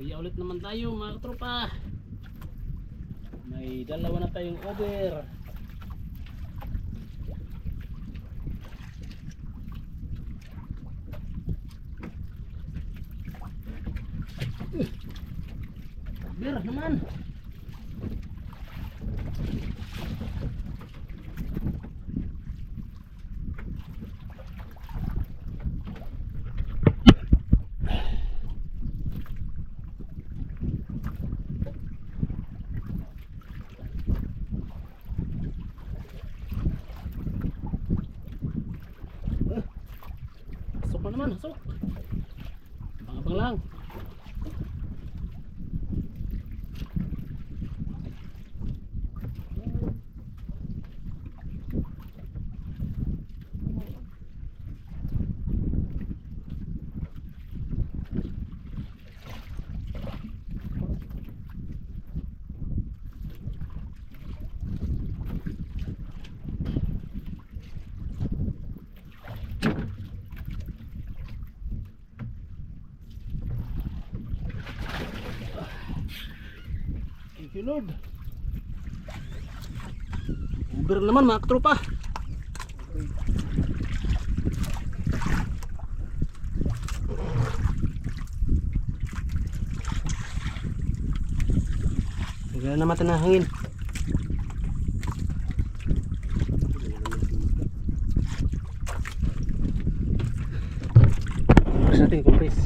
Kaya ulit naman tayo mga katropa. May dalawa na tayong over. Bir naman. Pasok na naman, pasok. Pangabang lang. Thank you Lord. Uber naman mga katropa. Wala naman ito ng hangin. Tapos natin yung compress.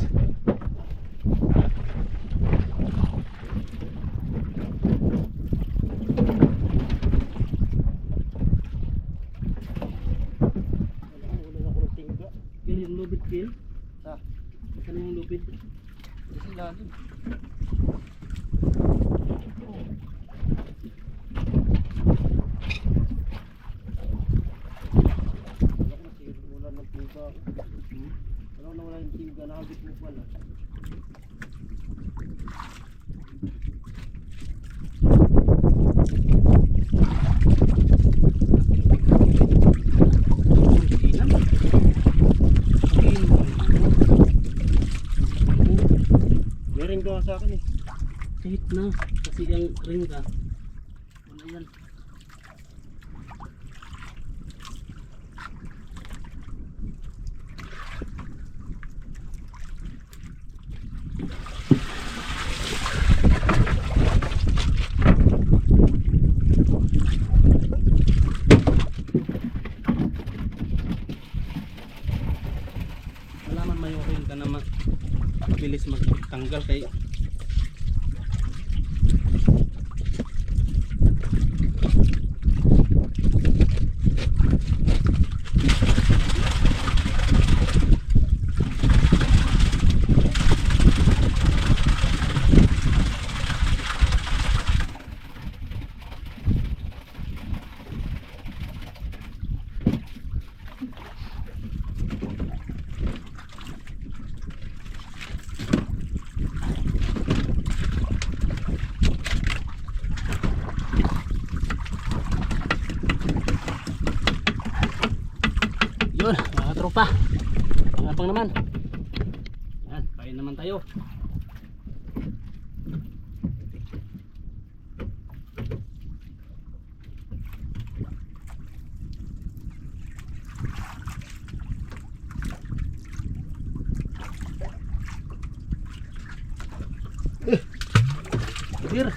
Wala ako ng tingga. Kil yung lubid kil. Ah, Ano yung lubid? Kasi lalim. Wala ko nasira, wala ng tingga. Wala na wala yung tingga, nakagit mo pala. May ring gawa sa akin eh. Kahit na, kasi yung ring ka. Dir.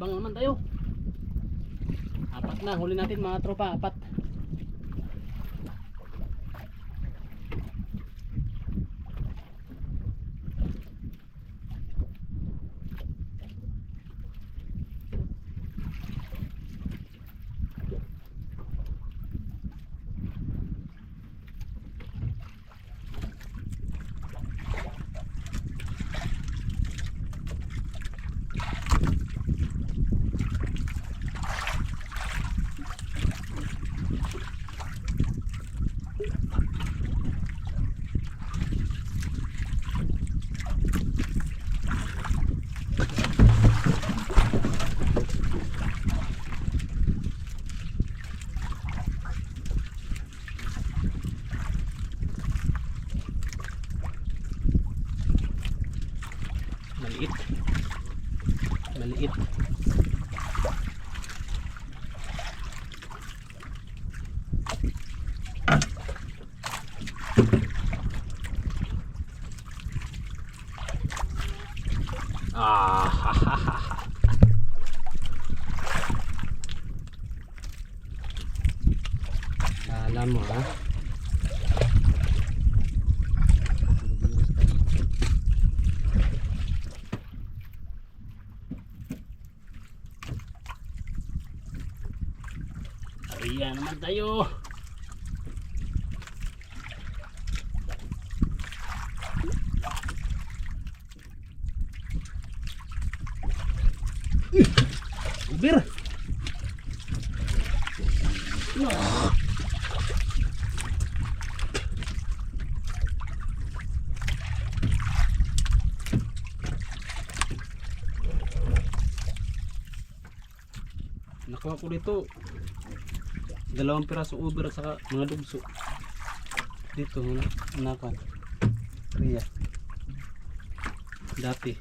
Abang-abang naman tayo. Apat na, huli natin mga tropa, apat. maliit. Ayan naman tayo. Uber. Nakuha ko dito dalawang piraso uber at saka mga dugso dito na nakuha Riya dati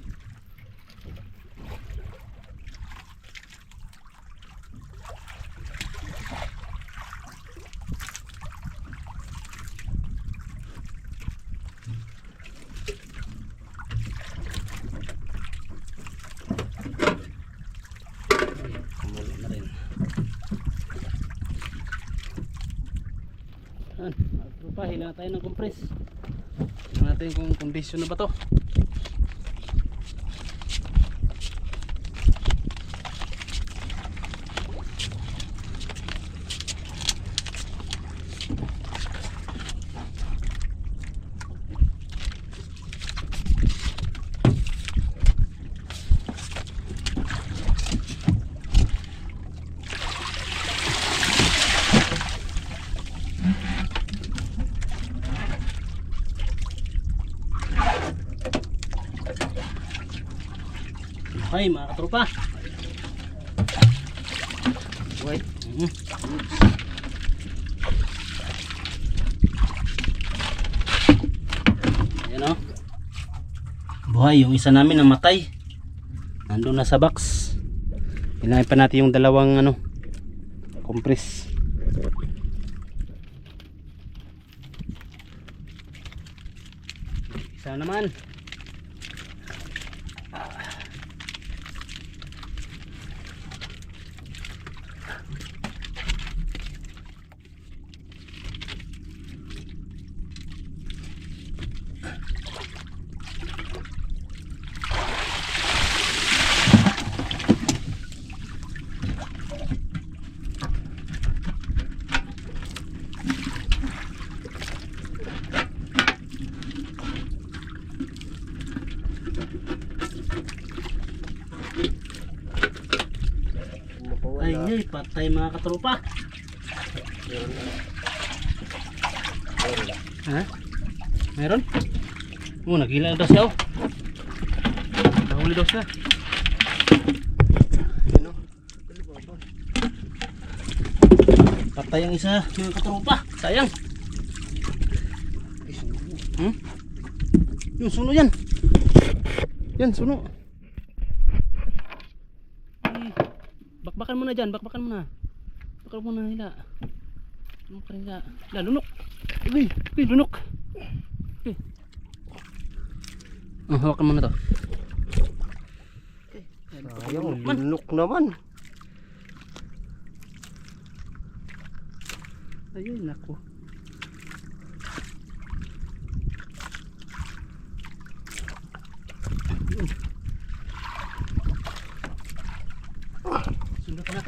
kumulo na rin Yan, mga tropa, hila na tayo ng compress. Tingnan natin kung condition na ba to. Ay, mga katropa. Wait. Mhm. Ayan o. Buhay, yung isa namin namatay. Nandun na sa box. Kailangan pa natin yung dalawang ano, compress. Isa naman. Ay, Mapawala. ay, patay mga katropa. Ha? Meron? Oh, nagila daw siya oh. Nahuli daw siya. Ano? Patay ang isa mga katropa. Sayang. Hmm? Yung suno yan. Yan, suno. Ay, bakbakan mo na dyan, bakbakan mo na. Bakbakan mo na nila. Lunok ka nila. La, lunok. Uy, uy, lunok. Uy. Oh, hawakan mo na to. Sayang, lunok naman. Ayun, naku.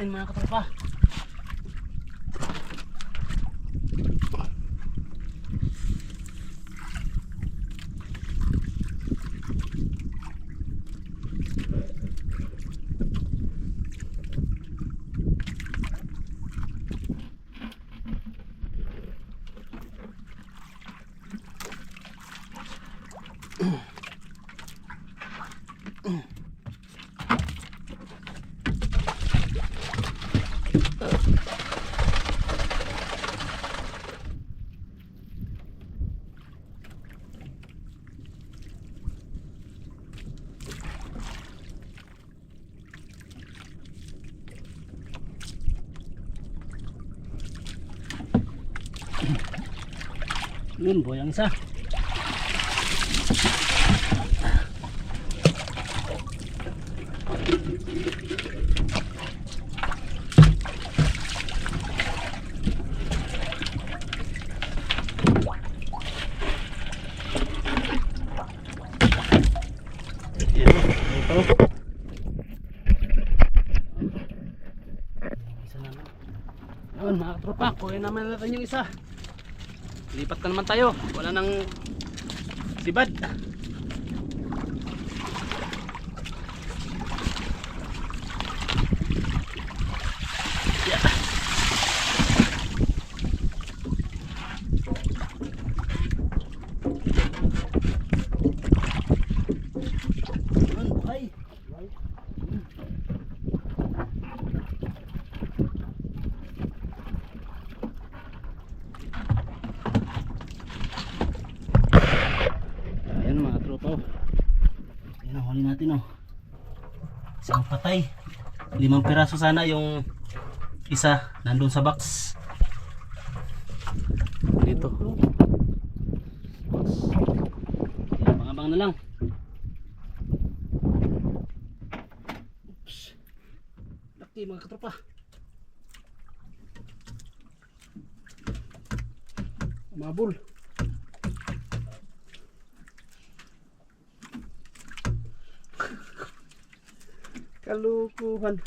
Natin mga katropa. Yun, boy ang isa. isa naman. Yun mga kuhin naman natin yung isa. Lipat na naman tayo. Wala nang sibad. Yeah. Yun, buhay. Ayan mga tropa oh. Ayan ang huli natin oh. Isang patay. Limang piraso sana yung isa nandun sa box. Dito. Box. Ayan, abang na lang. Oops. Laki mga katropa. Umabol. Kalukuhan.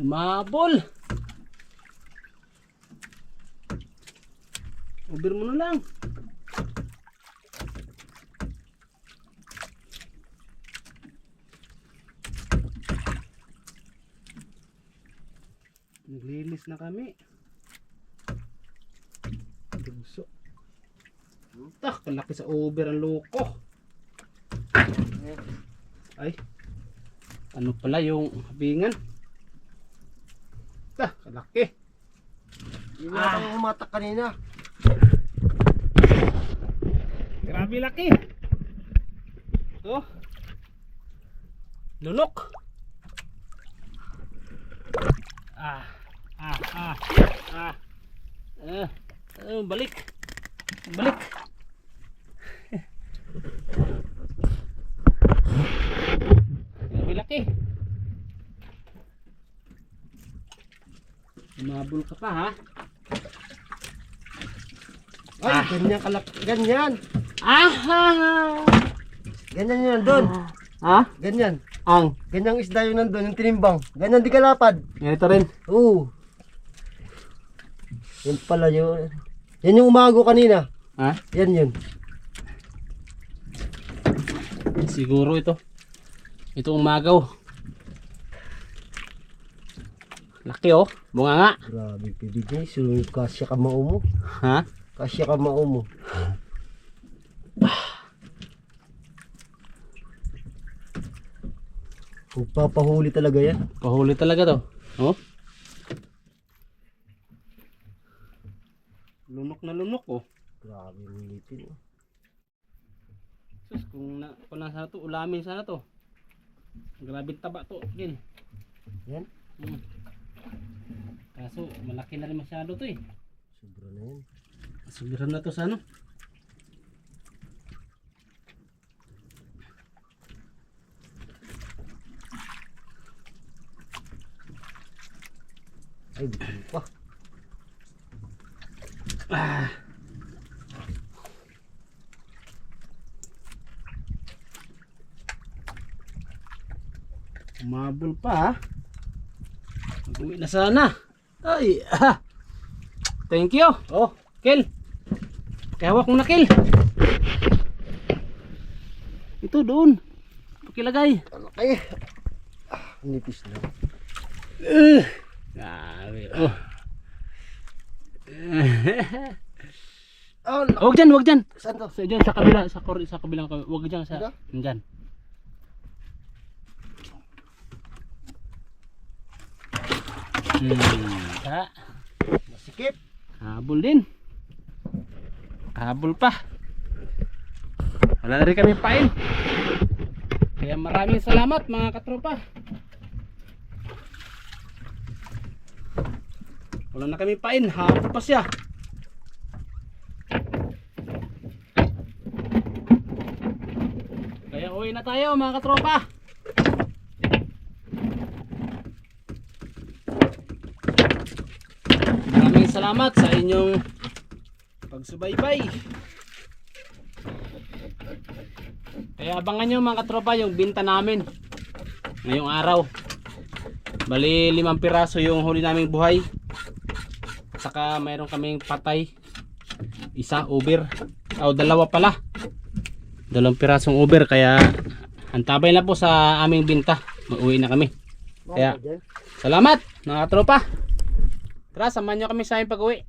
Umabol. Ubir mo na lang. Naglilis na kami. Dugso. Tak, kalaki sa over ang loko. Ay. Ano pala yung habingan? Tak, kalaki. Yun na tayo umatak kanina. Grabe laki. Oh. Lunok. Ah. Ah, ah. Ah. Ah. Ah, balik. Balik. Grabe laki. Umabol ka pa ha? Ay, ganyan kalak. Ganyan. Ah! Ganyan yun doon. Ha? Ganyan. Ang. Ganyang isda yun nandun, yung tinimbang. Ganyan di kalapad. Ito rin. Oo. Yan pala yun. Yan yung umago kanina. Ha? Yan yun. Siguro ito. Ito umagaw. Laki oh. Bunga nga. Grabe, pibigay. Sulong kasya ka maumo. Ha? Kasya ka maumo. Magpapahuli talaga yan. Pahuli talaga to. Oh. Lunok na lunok oh. Grabe, militin. oh. Sus, kung na kung nasa to, ulamin sana to. Grabe taba to, din. Yan. Hmm. Kaso malaki na rin masyado to eh. Sobra na yan. Subiran na to sa ano? Ay, bitin pa. Ah. Umabol pa ha. Na sana. Ay, ah. Thank you. Oh, Kel. Kaya hawak mo na, Kel. Ito doon. Pakilagay. Ay, ah, nipis na. Uh. Grabe. Oh. Oh, Huwag dyan, huwag dyan. saan to? Sa dyan, sa kabila, sa, kor sa kabilang kabila. Huwag dyan, sa, dyan. Hmm, ha? Masikip. Habol din. Habol pa. Wala na rin kami pain. Kaya maraming salamat mga katropa. Wala na kami pain. Habol pa siya. Kaya uwi na tayo mga katropa. Maraming salamat sa inyong pagsubaybay. Kaya abangan nyo mga katropa yung binta namin ngayong araw. Bali limang piraso yung huli naming buhay. Saka mayroon kaming patay. Isa uber. O dalawa pala. Dalawang pirasong uber kaya antabay na po sa aming binta. Mag-uwi na kami. Kaya salamat mga katropa. Tara samahan nyo kami sa aming pag-uwi.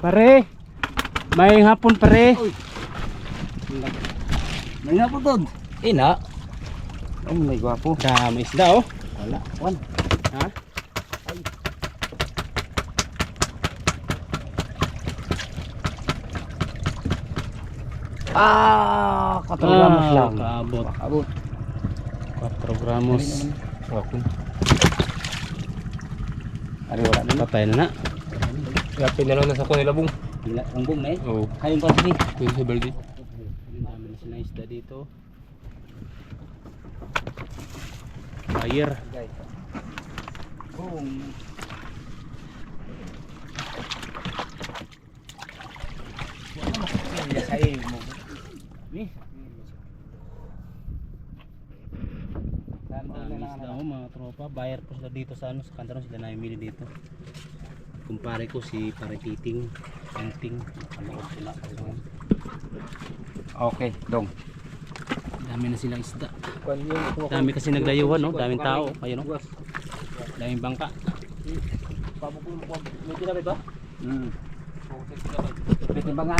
Pare, may hapon pare. May po doon. Ina, Oh, may gwapo. dami isda oh. Wala. Wan. Ha? Ah, 4 gramos Ah, lang. Kaabot. Abot. 4 gramos. Gwapo. Ari wala na. Patay na na. Yapin na lang nasa ko nila bung. Langbong na eh. Oo. Kain pa sige. Pwede sa balde. Ang dami na sila isda dito. Fire. Guys. Boom. Wala sa mo. Ni. Ang dami isda oh, mga tropa. Buyer po sila dito sa ano, sa kantaron sila namimili dito. Kumpare ko si Pare Titing, Anting, panood sila. Okay, dong. Dami na silang isda. Dami kasi naglayuan, no? Daming tao. Ayun, no? Daming bangka. Hmm. Pwede ba nga?